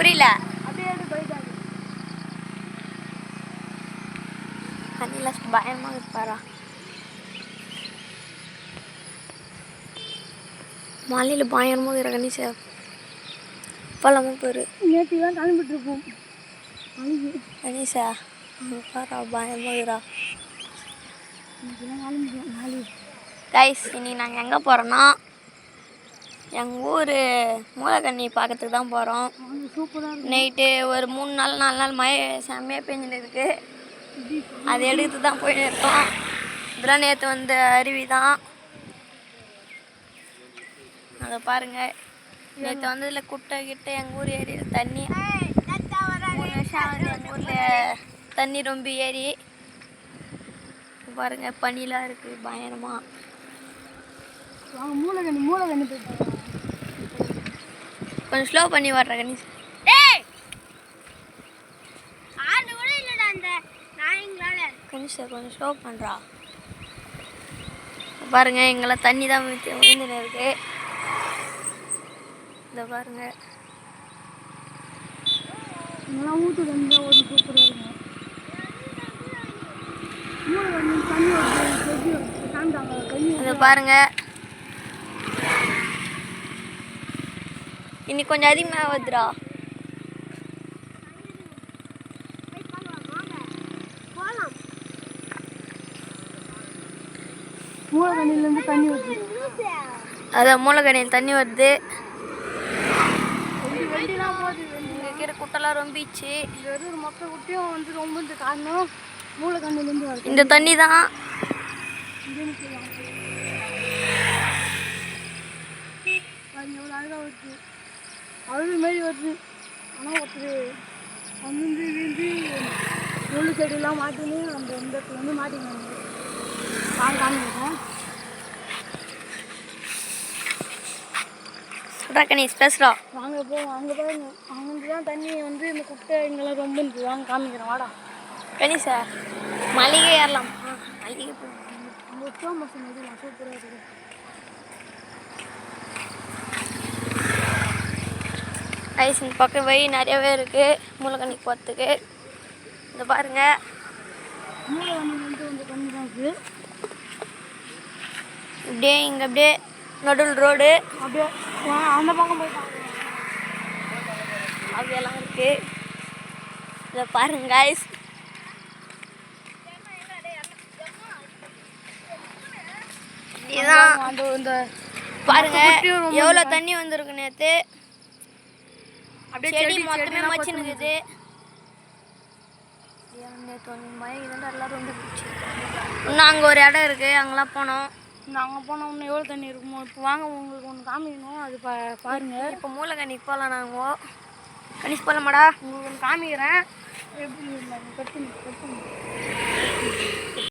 புரியல. தண்ணியில் பயமாக இருப்பாரா? மலையில் பயங்கரமாக இருக்கிற கணேசா பழமும் பேர். நேற்று தான் கிளம்பிட்டு இருப்போம் அழுகு கணேசா பாரா பயமாக நாளைக்கு கைஸ் இன்னைக்கு நாங்கள் எங்கே போகிறோன்னா எங்கள் ஊர் மூலக்கண்ணி பார்க்கறதுக்கு தான் போகிறோம் சூப்பராக நைட்டு ஒரு மூணு நாள் நாலு நாள் மழை செம்மையாக பெஞ்சுட்டு இருக்கு. அதை அது எடுத்து தான் போயிட்டு இருக்கோம். இதெல்லாம் நேற்று வந்த அருவி தான். அதை பாருங்கள் நேற்று வந்ததில் குட்டை கிட்ட எங்கள் ஊர் ஏரியில் தண்ணி. மூணு வருஷம் எங்கள் ஊரில் தண்ணி ரொம்ப ஏறி. பாருங்கள் பனிலாம் இருக்குது பயங்கரமாக அவங்க மூலகண்ணி மூளைக்கண்ணி கொஞ்சம் ஸ்லோ பண்ணி வர்ற கணேஷ். ஆண்டு கூட இல்லைடா அந்த நாயங்களால. கணேஷை கொஞ்சம் ஸ்லோ பண்ணுறா பாருங்க எங்கெல்லாம் தண்ணி தான் விழுந்து விழுந்துன்னு இருக்கு. இந்த பாருங்க. ஊற்று தண்ணி ஒரு சூப்பராக இருக்கும் மூளைக்கண்ணி தண்ணி வருது செடி வருது காமிட்டாங்க தண்ணி இதை பாருங்க இன்னைக்கு கொஞ்சம் அதிகமாக வருதுடா போகலாம் மூளைக்கண்ணிலேருந்து தண்ணி வருது. அதான் மூலக்கணியில் தண்ணி வருது. இருக்கிற குட்டெல்லாம் ரொம்பிச்சு மொத்த குட்டியும் வந்து ரொம்ப காரணம் மூளைக்கண்ணிலேருந்து வருது. இந்த தண்ணி தான் அழகாக வருது. அழுது மாரி வருது. ஆனால் ஒருத்தர் வந்து வீழ்ந்து முள்ளு செடியெல்லாம் மாட்டின்னு அந்த இந்த இடத்துல வந்து காமிக்கிறேன் சொல்கிறா கணேஷ் பேசுகிறா வாங்க போ அங்கே பாருங்க. அங்கே தான் தண்ணி வந்து இந்த குட்டை இங்கெல்லாம் ரொம்ப இருந்துச்சு வாங்க காமிக்கிறேன் வாடா. கணேஷா மளிகை ஏறலாம். மளிகை போ அங்கே உச்சா மசம் எதுவும் சூப்பராக இருக்குது. ஐஸ் இந்த பக்கம் வழி நிறையவே இருக்குது மூலக்கண்ணிக்கு போகிறதுக்கு இந்த பாருங்க. மூளை வந்து வந்து தண்ணி தான் இருக்குது இப்படியே இங்கே அப்படியே நடுவில் ரோடு அப்படியே அந்த பக்கம் போயிட்டாங்க அப்படியெல்லாம் இருக்குது இதை பாருங்க ஐஸ் இதுதான் பாருங்க எவ்வளோ தண்ணி வந்திருக்கு நேற்று எல்லாம் ரொம்ப போச்சு இன்னும் அங்கே ஒரு இடம் இருக்குது அங்கெல்லாம் போனோம். நாங்கள் போனால் இன்னும் எவ்வளோ தண்ணி இருக்குமோ? இப்போ வாங்க உங்களுக்கு ஒன்று காமிக்கணும் அது பா பாருங்கள் இப்போ மூலக்கண்ணிக்கு போகலாம் நாங்கள் கணிஷ் போகலாமாடா உங்களுக்கு ஒன்று காமிக்கிறேன். எப்படி கட்டு கட்டு